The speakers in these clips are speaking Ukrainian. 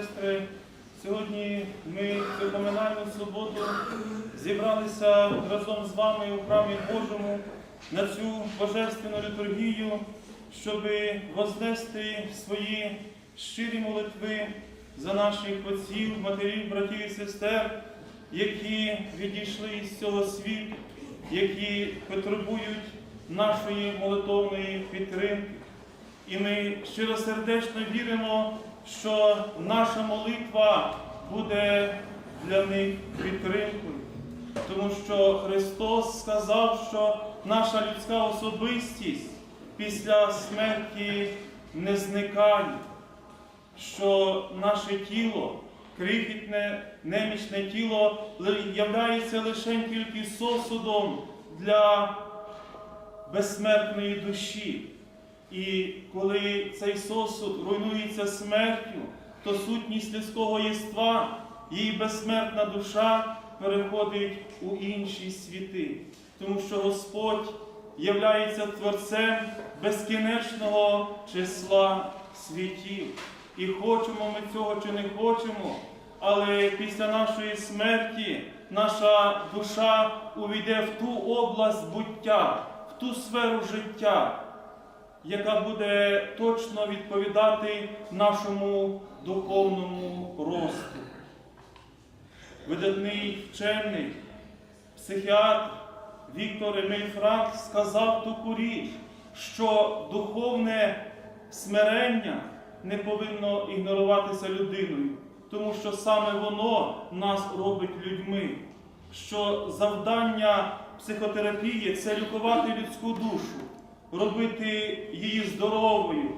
сестри, сьогодні ми цю поминальну суботу зібралися разом з вами у храмі Божому на цю божественну літургію, щоб вознести свої щирі молитви за наших отців, матерів, братів і сестер, які відійшли із цього світу, які потребують нашої молитовної підтримки. І ми щиросердечно віримо, що наша молитва буде для них підтримкою. Тому що Христос сказав, що наша людська особистість після смерті не зникає, що наше тіло, крихітне, немічне тіло, являється лише тільки сосудом для безсмертної душі. І коли цей сосуд руйнується смертю, то сутність людського єства, її безсмертна душа переходить у інші світи, тому що Господь являється Творцем безкінечного числа світів. І хочемо ми цього чи не хочемо, але після нашої смерті наша душа увійде в ту область буття, в ту сферу життя яка буде точно відповідати нашому духовному росту. Видатний вчений, психіатр Віктор Еміль Франк сказав таку річ, що духовне смирення не повинно ігноруватися людиною, тому що саме воно нас робить людьми, що завдання психотерапії це лікувати людську душу робити її здоровою.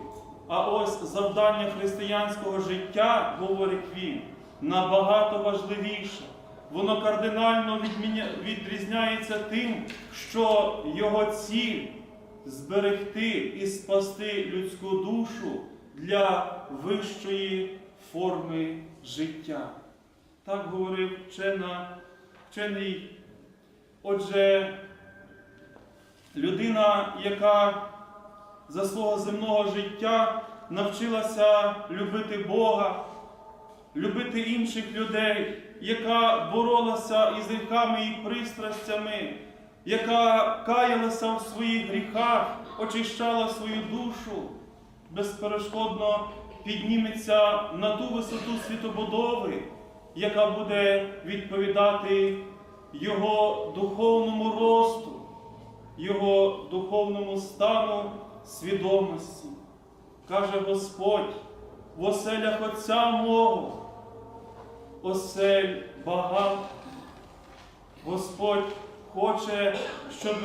А ось завдання християнського життя, говорить він, набагато важливіше. Воно кардинально відрізняється тим, що його ціль зберегти і спасти людську душу для вищої форми життя. Так говорив вчена, вчений. Отже, Людина, яка за свого земного життя навчилася любити Бога, любити інших людей, яка боролася із гріхами і пристрастями, яка каялася в своїх гріхах, очищала свою душу, безперешкодно підніметься на ту висоту світобудови, яка буде відповідати Його духовному росту його духовному стану свідомості. Каже Господь, в оселях Отця мого, осель багато. Господь хоче, щоб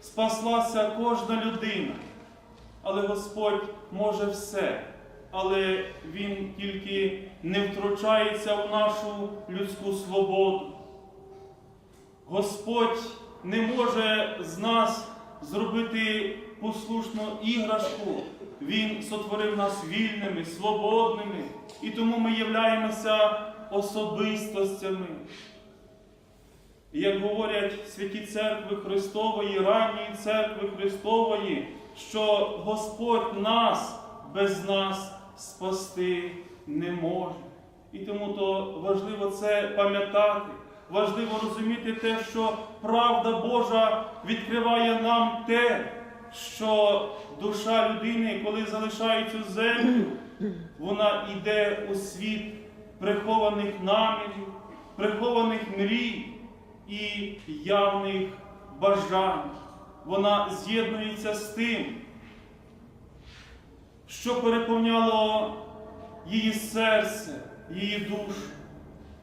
спаслася кожна людина. Але Господь може все, але Він тільки не втручається в нашу людську свободу. Господь не може з нас зробити послушну іграшку. Він сотворив нас вільними, свободними, і тому ми являємося особистостями. Як говорять святі церкви Христової, ранньої церкви Христової, що Господь нас без нас спасти не може. І тому то важливо це пам'ятати. Важливо розуміти те, що правда Божа відкриває нам те, що душа людини, коли залишає цю землю, вона йде у світ прихованих намірів, прихованих мрій і явних бажань. Вона з'єднується з тим, що переповняло її серце, її душу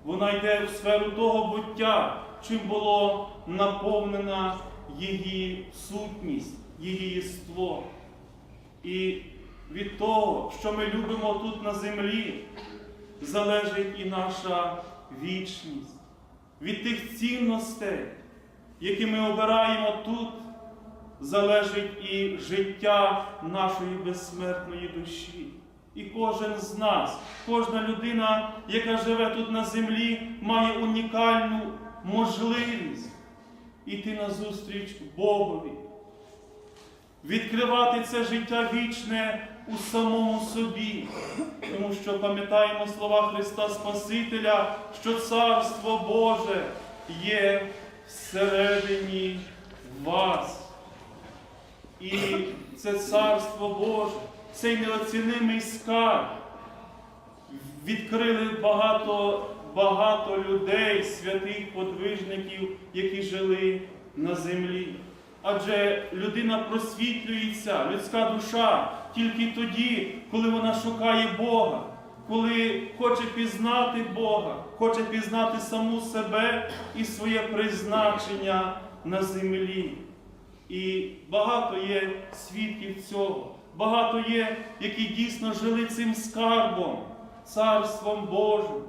вона йде в сферу того буття, чим було наповнена її сутність, її єство. І від того, що ми любимо тут на землі, залежить і наша вічність. Від тих цінностей, які ми обираємо тут, залежить і життя нашої безсмертної душі. І кожен з нас, кожна людина, яка живе тут на землі, має унікальну можливість іти назустріч Богові, відкривати це життя вічне у самому собі, тому що пам'ятаємо слова Христа Спасителя, що Царство Боже є всередині вас. І це Царство Боже, цей неоцінимий скарб. Відкрили багато, багато людей, святих подвижників, які жили на землі. Адже людина просвітлюється, людська душа тільки тоді, коли вона шукає Бога, коли хоче пізнати Бога, хоче пізнати саму себе і своє призначення на землі. І багато є свідків цього, багато є, які дійсно жили цим скарбом, царством Божим.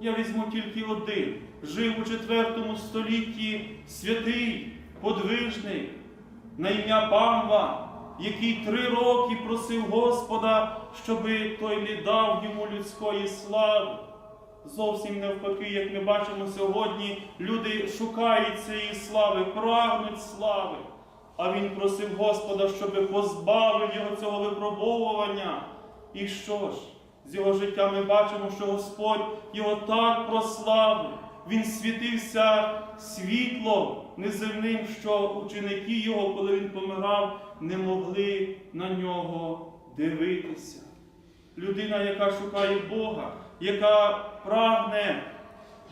Я візьму тільки один. Жив у четвертому столітті святий подвижник на ім'я Памва, який три роки просив Господа, щоби той не дав йому людської слави. Зовсім навпаки, як ми бачимо сьогодні, люди шукають цієї слави, прагнуть слави. А він просив Господа, щоби позбавив його цього випробовування. І що ж? З його життя ми бачимо, що Господь його так прославив. Він світився світлом неземним, що ученики його, коли він помирав, не могли на нього дивитися. Людина, яка шукає Бога, яка прагне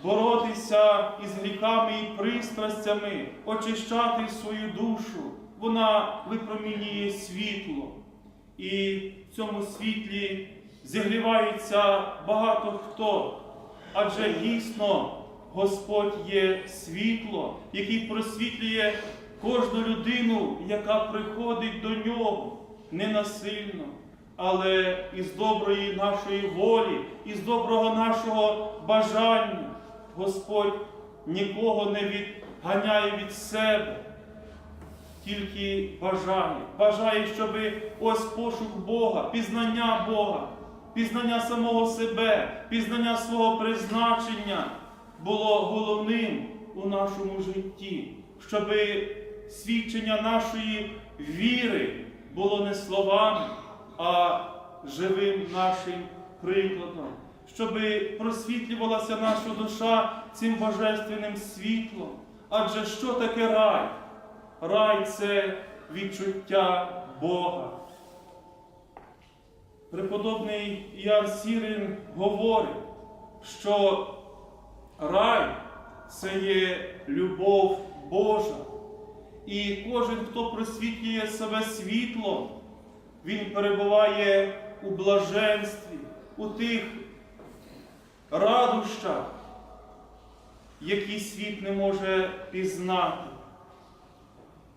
боротися із гріхами і пристрастями, очищати свою душу, вона випромінює світло. І в цьому світлі зігрівається багато хто. Адже дійсно Господь є світло, який просвітлює кожну людину, яка приходить до нього ненасильно, але із доброї нашої волі, із доброго нашого бажання. Господь нікого не відганяє від себе тільки бажає. Бажає, щоб ось пошук Бога, пізнання Бога, пізнання самого себе, пізнання свого призначення було головним у нашому житті, щоб свідчення нашої віри було не словами, а живим нашим прикладом. Щоб просвітлювалася наша душа цим божественним світлом. Адже що таке рай? Рай це відчуття Бога. Преподобний Іоанн Сірин говорить, що рай це є любов Божа. І кожен, хто просвітлює себе світлом, він перебуває у блаженстві, у тих радощах, які світ не може пізнати.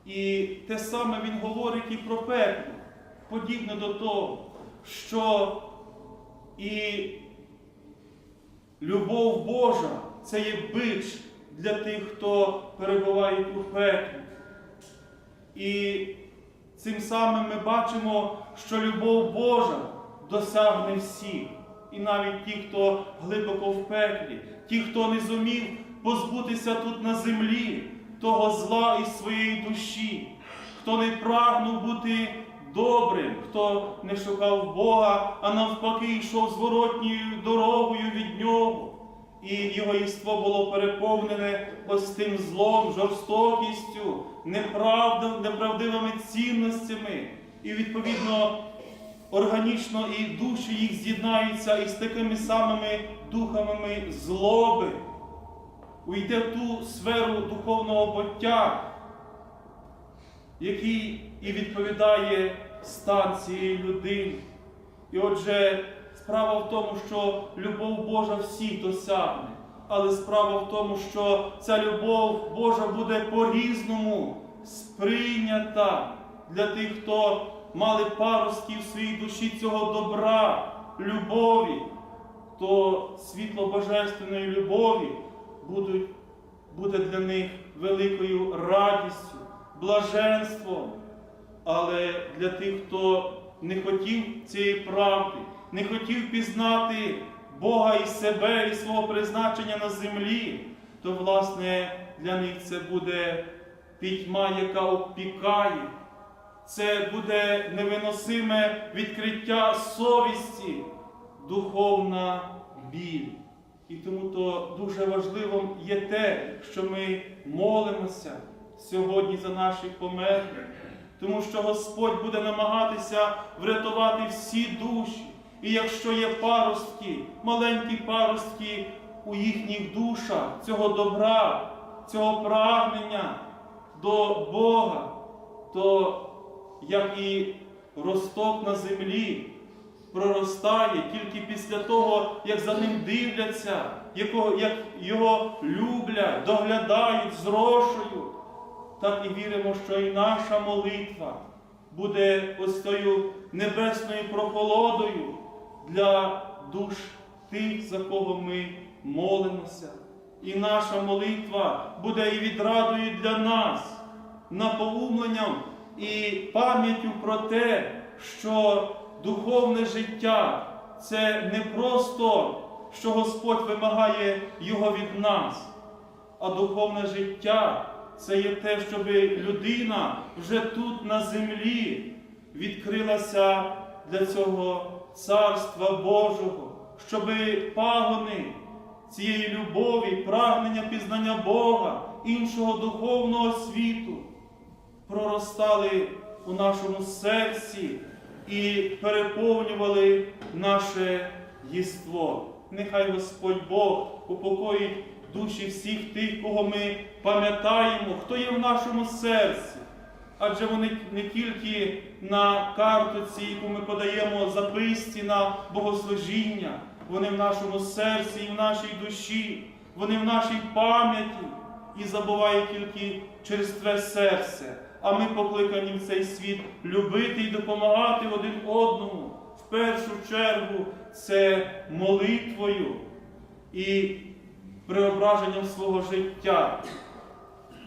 І те саме він говорить і про пекло, подібне до того, що і любов Божа це є бич для тих, хто перебуває у пеклі. І цим самим ми бачимо, що любов Божа досягне всіх. І навіть ті, хто глибоко в пеклі, ті, хто не зумів позбутися тут на землі того зла із своєї душі, хто не прагнув бути добрим, хто не шукав Бога, а навпаки йшов зворотньою дорогою від нього. І його єство було переповнене ось тим злом, жорстокістю, неправдом, неправдивими цінностями. І відповідно органічно і душі їх з'єднаються із такими самими духами злоби, уйде в ту сферу духовного буття, який і відповідає стан цієї людини. І отже, справа в тому, що любов Божа всіх досягне, але справа в тому, що ця любов Божа буде по-різному сприйнята для тих, хто мали паростки в своїй душі цього добра, любові, то світло Божественної любові буде для них великою радістю, блаженством. Але для тих, хто не хотів цієї правди, не хотів пізнати Бога і себе, і свого призначення на землі, то, власне, для них це буде пітьма, яка обпікає, це буде невиносиме відкриття совісті, духовна біль. І тому то дуже важливим є те, що ми молимося сьогодні за наших померлих, тому що Господь буде намагатися врятувати всі душі. І якщо є паростки, маленькі паростки у їхніх душах цього добра, цього прагнення до Бога, то як і росток на землі проростає тільки після того, як за ним дивляться, як його люблять, доглядають, зрошують, так і віримо, що і наша молитва буде ось тою небесною прохолодою для душ тих, за кого ми молимося. І наша молитва буде і відрадою для нас, напоумленням і пам'яттю про те, що духовне життя це не просто, що Господь вимагає його від нас, а духовне життя це є те, щоб людина вже тут на землі відкрилася для цього Царства Божого, щоб пагони цієї любові, прагнення пізнання Бога, іншого духовного світу проростали у нашому серці і переповнювали наше єство. Нехай Господь Бог упокоїть душі всіх тих, кого ми пам'ятаємо, хто є в нашому серці. Адже вони не тільки на картоці, яку ми подаємо записці на богослужіння, вони в нашому серці і в нашій душі, вони в нашій пам'яті і забувають тільки через тве серце. А ми покликані в цей світ любити і допомагати один одному. В першу чергу це молитвою і преображенням свого життя.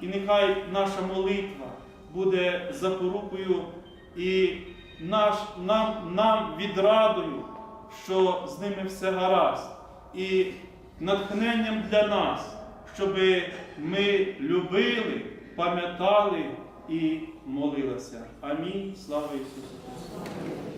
І нехай наша молитва буде запорукою і наш, нам, нам відрадою, що з ними все гаразд, і натхненням для нас, щоб ми любили, пам'ятали і молилися. Амінь. Слава Ісусу Христу!